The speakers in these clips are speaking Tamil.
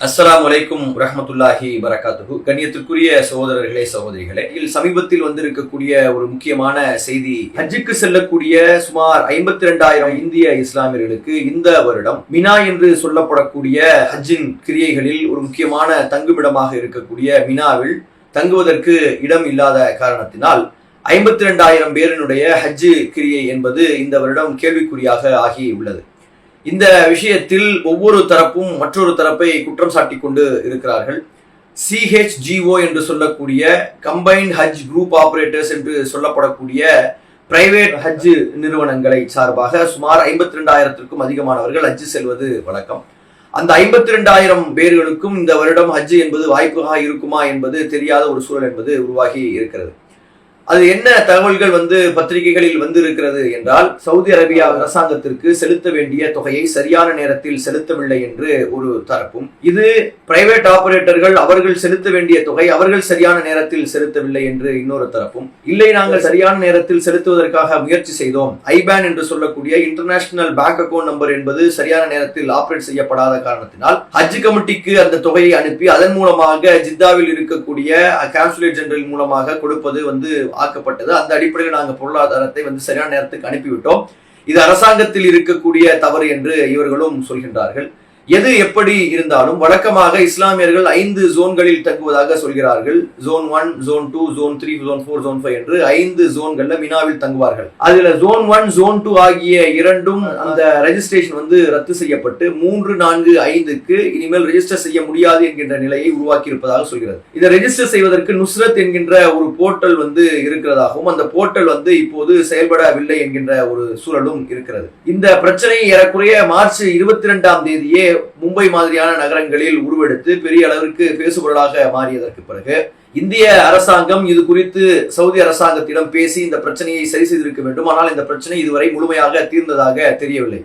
அஸ்லாம் அலைக்கும் ரஹமத்துல்லாஹி வரகாத்துஹு. கண்ணியத்துக்குரிய சகோதரர்களே சகோதரிகளே இதில் சமீபத்தில் வந்திருக்கக்கூடிய ஒரு முக்கியமான செய்தி ஹஜ்ஜுக்கு செல்லக்கூடிய சுமார் ஐம்பத்தி ரெண்டாயிரம் இந்திய இஸ்லாமியர்களுக்கு இந்த வருடம் மினா என்று சொல்லப்படக்கூடிய ஹஜ்ஜின் கிரியைகளில் ஒரு முக்கியமான தங்குமிடமாக இருக்கக்கூடிய மினாவில் தங்குவதற்கு இடம் இல்லாத காரணத்தினால் ஐம்பத்தி ரெண்டாயிரம் பேரினுடைய ஹஜ்ஜு கிரியை என்பது இந்த வருடம் கேள்விக்குறியாக ஆகி உள்ளது இந்த விஷயத்தில் ஒவ்வொரு தரப்பும் மற்றொரு தரப்பை குற்றம் சாட்டி கொண்டு இருக்கிறார்கள். சிஹெச்ஜிஓ என்று சொல்லக்கூடிய கம்பைன்ட் ஹஜ் குரூப் ஆபரேட்டர்ஸ் என்று சொல்லப்படக்கூடிய பிரைவேட் ஹஜ் நிறுவனங்களை சார்பாக சுமார் ஐம்பத்தி ரெண்டாயிரத்திற்கும் அதிகமானவர்கள் ஹஜ் செல்வது வழக்கம். அந்த ஐம்பத்தி ரெண்டாயிரம் பேர்களுக்கும் இந்த வருடம் ஹஜ் என்பது வாய்ப்பாக இருக்குமா என்பது தெரியாத ஒரு சூழல் என்பது உருவாகி இருக்கிறது. அது என்ன தகவல்கள் வந்து பத்திரிகைகளில் வந்து இருக்கிறது என்றால் சவுதி அரேபியா அரசாங்கத்திற்கு செலுத்த வேண்டிய தொகையை சரியான நேரத்தில் செலுத்தவில்லை என்று ஒரு தரப்பும் இது பிரைவேட் ஆபரேட்டர்கள் அவர்கள் செலுத்த வேண்டிய தொகை அவர்கள் சரியான நேரத்தில் செலுத்தவில்லை என்று இன்னொரு தரப்பும் இல்லை நாங்கள் சரியான நேரத்தில் செலுத்துவதற்காக முயற்சி செய்தோம். ஐபேன் என்று சொல்லக்கூடிய இன்டர்நேஷனல் பேங்க் அக்கௌண்ட் நம்பர் என்பது சரியான நேரத்தில் ஆபரேட் செய்யப்படாத காரணத்தினால் ஹஜ் கமிட்டிக்கு அந்த தொகையை அனுப்பி அதன் மூலமாக ஜித்தாவில் இருக்கக்கூடிய கான்சுலேட் ஜெனரல் மூலமாக கொடுப்பது வந்து ஆக்கப்பட்டது. அந்த அடிப்படையில் நாங்கள் பொருளாதாரத்தை வந்து சரியான நேரத்துக்கு அனுப்பிவிட்டோம். இது அரசாங்கத்தில் இருக்கக்கூடிய தவறு என்று இவர்களும் சொல்கின்றார்கள். எது எப்படி இருந்தாலும் வழக்கமாக இஸ்லாமியர்கள் ஐந்து ஜோன்களில் தங்குவதாக சொல்கிறார்கள். Zone one zone two zone three zone four zone five என்று ஐந்து ஜோன்கள்ல மினாவில் தங்குவார்கள். அதுல ஜோன் ஒன் ஜோன் டூ ஆகிய இரண்டும் அந்த ரெஜிஸ்ட்ரேஷன் வந்து ரத்து செய்யப்பட்டு மூன்று நான்கு ஐந்துக்கு இனிமேல் ரெஜிஸ்டர் செய்ய முடியாது என்கின்ற நிலையை உருவாக்கி இருப்பதாக சொல்கிறது. இதை ரெஜிஸ்டர் செய்வதற்கு நுஸ்ரத் என்கின்ற ஒரு போர்ட்டல் வந்து இருக்கிறதாகவும் அந்த போர்ட்டல் வந்து இப்போது செயல்படவில்லை என்கின்ற ஒரு சூழலும் இருக்கிறது. இந்த பிரச்சனை ஏறக்குறைய மார்ச் இருபத்தி ரெண்டாம் தேதியே மும்பை மாதிரியான நகரங்களில் உருவெடுத்து பெரிய அளவிற்கு பேசுபொருளாக மாறியதற்கு பிறகு இந்திய அரசாங்கம் இது குறித்து சவுதி அரசாங்கத்திடம் பேசி இந்த பிரச்சனையை சரி செய்திருக்க வேண்டும். ஆனால் இந்த பிரச்சனை இதுவரை முழுமையாக தீர்ந்ததாக தெரியவில்லை.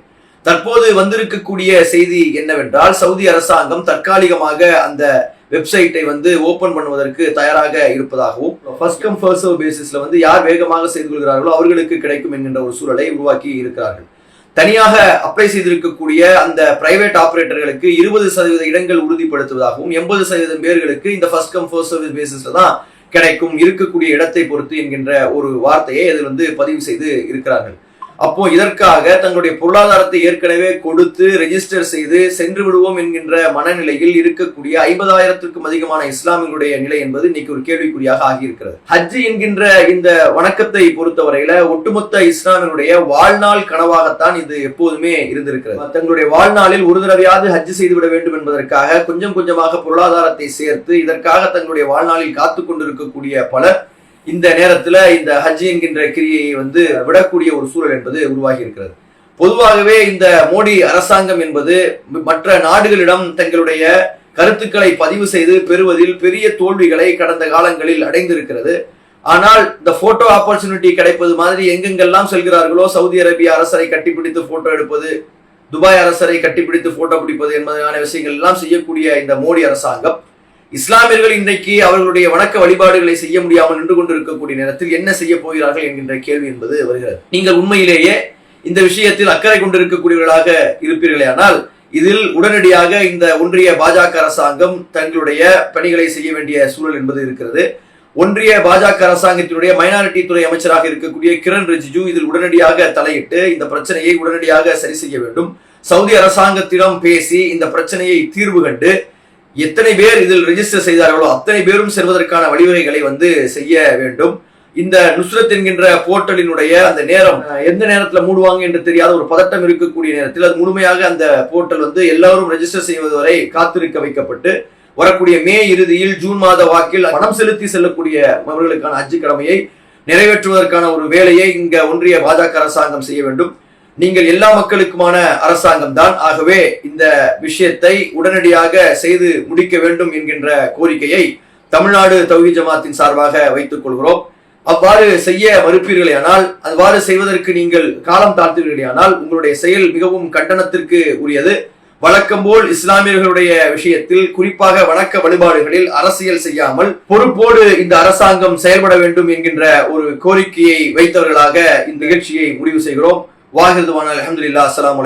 தற்போது வந்திருக்கக்கூடிய செய்தி என்னவென்றால் சவுதி அரசாங்கம் தற்காலிகமாக அந்த வெப்சைட்டை வந்து ஓபன் பண்ணுவதற்கு தயாராக இருப்பதாகவும் ஃபர்ஸ்ட் கம் ஃபர்ஸ்ட் சர்வ் பேசிஸ்ல வந்து யார் வேகமாக செய்து கொள்கிறார்களோ அவர்களுக்கு கிடைக்கும் என்கின்ற ஒரு சூழலை உருவாக்கி இருக்கிறார்கள். தனியாக அப்ளை செய்திருக்கக்கூடிய அந்த பிரைவேட் ஆபரேட்டர்களுக்கு இருபது சதவீத இடங்கள் உறுதிப்படுத்துவதாகவும் எண்பது சதவீதம் பேர்களுக்கு இந்த ஃபர்ஸ்ட் கம் ஃபர்ஸ்ட் சர்வீஸ் பேசிஸ்ல தான் கிடைக்கும் இருக்கக்கூடிய இடத்தை பொறுத்து என்கின்ற ஒரு வார்த்தையை அதில் வந்து பதிவு செய்து இருக்கிறார்கள். அப்போ இதற்காக தங்களுடைய பொருளாதாரத்தை ஏற்கனவே கொடுத்து ரெஜிஸ்டர் செய்து சென்று விடுவோம் என்கின்ற மனநிலையில் இருக்கக்கூடிய ஐம்பதாயிரத்திற்கும் அதிகமான இஸ்லாமியர்களுடைய நிலை என்பது இன்னைக்கு ஒரு கேள்விக்குறியாக ஆகியிருக்கிறது. ஹஜ் என்கின்ற இந்த வணக்கத்தை பொறுத்தவரையில ஒட்டுமொத்த இஸ்லாமியனுடைய வாழ்நாள் கனவாகத்தான் இது எப்போதுமே இருந்திருக்கிறது. தங்களுடைய வாழ்நாளில் ஒரு தடவையாவது ஹஜ் செய்துவிட வேண்டும் என்பதற்காக கொஞ்சம் கொஞ்சமாக பொருளாதாரத்தை சேர்த்து இதற்காக தங்களுடைய வாழ்நாளில் காத்து கொண்டிருக்கக்கூடிய பலர் இந்த நேரத்துல இந்த ஹஜ் என்கின்ற கிரியையை வந்து விடக்கூடிய ஒரு சூழல் என்பது உருவாகி இருக்கிறது பொதுவாகவே இந்த மோடி அரசாங்கம் என்பது மற்ற நாடுகளிடம் தங்களுடைய கருத்துக்களை பதிவு செய்து பெறுவதில் பெரிய தோல்விகளை கடந்த காலங்களில் அடைந்திருக்கிறது. ஆனால் இந்த போட்டோ ஆப்பர்ச்சுனிட்டி கிடைப்பது மாதிரி எங்கெங்கெல்லாம் செல்கிறார்களோ சவுதி அரேபிய அரசரை கட்டிப்பிடித்து போட்டோ எடுப்பது துபாய் அரசரை கட்டிப்பிடித்து போட்டோ பிடிப்பது என்பதான விஷயங்கள் எல்லாம் செய்யக்கூடிய இந்த மோடி அரசாங்கம் இஸ்லாமியர்கள் இன்றைக்கு அவர்களுடைய வணக்க வழிபாடுகளை செய்ய முடியாமல் நின்று கொண்டிருக்கக்கூடிய நேரத்தில் என்ன செய்ய போகிறார்கள் என்கின்ற கேள்வி என்பது வருகிறது. நீங்கள் உண்மையிலேயே இந்த விஷயத்தில் அக்கறை கொண்டிருக்கக்கூடியவர்களாக இருப்பீர்களே ஆனால் இதில் உடனடியாக இந்த ஒன்றிய பாஜக அரசாங்கம் தங்களுடைய பணிகளை செய்ய வேண்டிய சூழல் என்பது இருக்கிறது. ஒன்றிய பாஜக அரசாங்கத்தினுடைய மைனாரிட்டி துறை அமைச்சராக இருக்கக்கூடிய கிரண் ரிஜிஜு இதில் உடனடியாக தலையிட்டு இந்த பிரச்சனையை உடனடியாக சரி செய்ய வேண்டும். சவுதி அரசாங்கத்திடம் பேசி இந்த பிரச்சனையை தீர்வு கண்டு எத்தனை பேர் இதில் ரெஜிஸ்டர் செய்தார்களோ அத்தனை பேரும் செல்வதற்கான வழிவகைகளை வந்து செய்ய வேண்டும். இந்த நுஸ்ரத் என்கின்ற போர்ட்டலினுடைய அந்த நேரம் எந்த நேரத்தில் மூடுவாங்க என்று தெரியாத ஒரு பதட்டம் இருக்கக்கூடிய நேரத்தில் அது முழுமையாக அந்த போர்ட்டல் வந்து எல்லாரும் ரெஜிஸ்டர் செய்வது வரை காத்திருக்க வைக்கப்பட்டு வரக்கூடிய மே இறுதியில் ஜூன் மாத வாக்கில் பணம் செலுத்தி செல்லக்கூடிய அவர்களுக்கான அஜி கடமையை நிறைவேற்றுவதற்கான ஒரு வேலையை இங்க ஒன்றிய பாஜக அரசாங்கம் செய்ய வேண்டும். நீங்கள் எல்லா மக்களுக்குமான அரசாங்கம் தான் ஆகவே இந்த விஷயத்தை உடனடியாக செய்து முடிக்க வேண்டும் என்கின்ற கோரிக்கையை தமிழ்நாடு தௌஹி ஜமாத்தின் சார்பாக வைத்துக் கொள்கிறோம். அவ்வாறு செய்ய மறுப்பீர்களே ஆனால் அவ்வாறு செய்வதற்கு நீங்கள் காலம் தாழ்த்துவீர்களேயானால் உங்களுடைய செயல் மிகவும் கண்டனத்திற்கு உரியது. வழக்கம் போல் இஸ்லாமியர்களுடைய விஷயத்தில் குறிப்பாக வணக்க வழிபாடுகளில் அரசியல் செய்யாமல் பொறுப்போடு இந்த அரசாங்கம் செயல்பட வேண்டும் என்கின்ற ஒரு கோரிக்கையை வைத்தவர்களாக இந்த நிகழ்ச்சியை முடிவு செய்கிறோம். வாஹிருதுவான அலமதுல்லா அஸ்லாம்